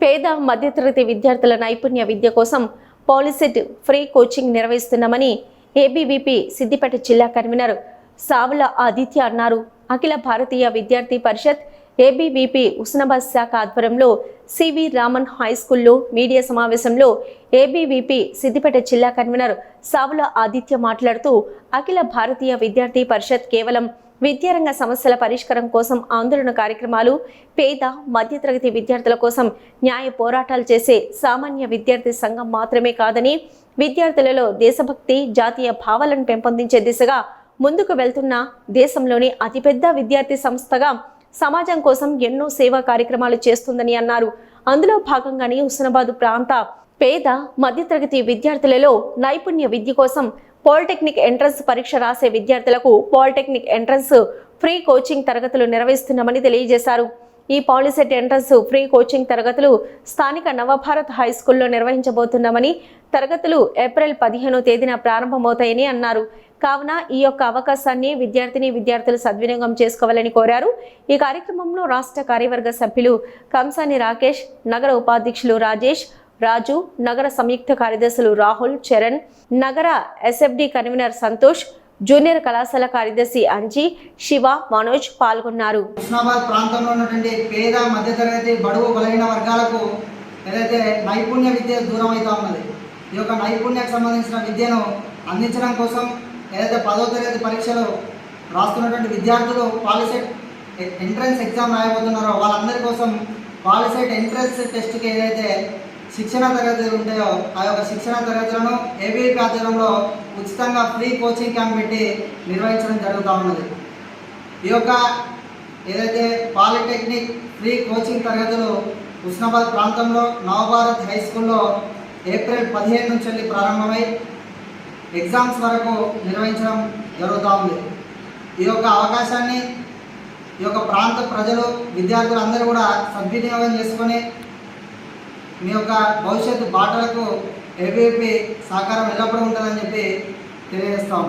పేద మధ్యతరగతి విద్యార్థుల నైపుణ్య విద్య కోసం పాలిసెట్ ఫ్రీ కోచింగ్ నిర్వహిస్తున్నామని ఏబీవీపీ సిద్దిపేట జిల్లా కన్వీనర్ సావుల ఆదిత్య అన్నారు. అఖిల భారతీయ విద్యార్థి పరిషత్ ఏబీవీపీ ఉస్నాబాద్ శాఖ ఆధ్వర్యంలో సివి రామన్ హై స్కూల్లో మీడియా సమావేశంలో ఏబీవీపీ సిద్దిపేట జిల్లా కన్వీనర్ సావుల ఆదిత్య మాట్లాడుతూ అఖిల భారతీయ విద్యార్థి పరిషత్ కేవలం విద్యారంగ సమస్యల పరిష్కారం కోసం ఆందోళన కార్యక్రమాలు పేద మధ్యతరగతి విద్యార్థుల కోసం న్యాయ పోరాటాలు చేసే సామాన్య విద్యార్థి సంఘం మాత్రమే కాదని విద్యార్థులలో దేశభక్తి జాతీయ భావాలను పెంపొందించే దిశగా ముందుకు వెళ్తున్న దేశంలోని అతిపెద్ద విద్యార్థి సంస్థగా సమాజం కోసం ఎన్నో సేవా కార్యక్రమాలు చేస్తుందని అన్నారు. అందులో భాగంగానే హుస్నాబాద్ ప్రాంత పేద మధ్యతరగతి విద్యార్థులలో నైపుణ్య విద్య కోసం పాలిటెక్నిక్ ఎంట్రన్స్ పరీక్ష రాసే విద్యార్థులకు పాలిటెక్నిక్ ఎంట్రన్స్ ఫ్రీ కోచింగ్ తరగతులు నిర్వహిస్తున్నామని తెలియజేశారు. ఈ పాలిసెట్ ఎంట్రన్స్ ఫ్రీ కోచింగ్ తరగతులు స్థానిక నవభారత్ హై స్కూల్లో నిర్వహించబోతున్నామని తరగతులు ఏప్రిల్ పదిహేనో తేదీన ప్రారంభమవుతాయని అన్నారు. కావున ఈ యొక్క అవకాశాన్ని విద్యార్థిని విద్యార్థులు సద్వినియోగం చేసుకోవాలని కోరారు. ఈ కార్యక్రమంలో రాష్ట్ర కార్యవర్గ సభ్యులు కంసాని రాకేష్ నగర ఉపాధ్యక్షులు రాజేష్ రాజు నగర సంయుక్త కార్యదర్శులు రాహుల్ చరణ్ నగర ఎస్ఎఫ్డి కన్వీనర్ సంతోష్ జూనియర్ కళాశాల కార్యదర్శి అంజీ శివ మనోజ్ పాల్గొన్నారు. హుస్నాబాద్ ప్రాంతంలో ఉన్నటువంటి పేద మధ్యతరగతి బడుగు బలహీన వర్గాలకు ఏదైతే నైపుణ్య విద్య దూరం అవుతా ఉన్నది ఈ యొక్క నైపుణ్యకు సంబంధించిన విద్యను అందించడం కోసం ఏదైతే పదో తరగతి పరీక్షలు రాస్తున్నటువంటి విద్యార్థులు పాలిసెట్ ఎంట్రన్స్ ఎగ్జామ్ రాయబోతున్నారో వాళ్ళందరి కోసం పాలిసెట్ ఎంట్రన్స్ టెస్ట్కి ఏదైతే శిక్షణ తరగతులు ఉంటాయో ఆ యొక్క శిక్షణ తరగతులను ఏబీపీ ఆధ్వర్యంలో ఉచితంగా ఫ్రీ కోచింగ్ క్యాంప్ పెట్టి నిర్వహించడం జరుగుతూ ఉన్నది. ఈ యొక్క ఏదైతే పాలిటెక్నిక్ ఫ్రీ కోచింగ్ తరగతులు ఉస్నాబాద్ ప్రాంతంలో నవభారత్ హై స్కూల్లో ఏప్రిల్ పదిహేను నుంచి వెళ్ళి ప్రారంభమై ఎగ్జామ్స్ వరకు నిర్వహించడం జరుగుతూ ఉంది. ఈ యొక్క అవకాశాన్ని ఈ యొక్క ప్రాంత ప్రజలు విద్యార్థులు అందరూ కూడా సద్వినియోగం చేసుకొని మీ యొక్క భవిష్యత్తు బాటలకు ఏబీపీ సహకారం ఎల్లప్పుడూ ఉంటుందని చెప్పి తెలియజేస్తాం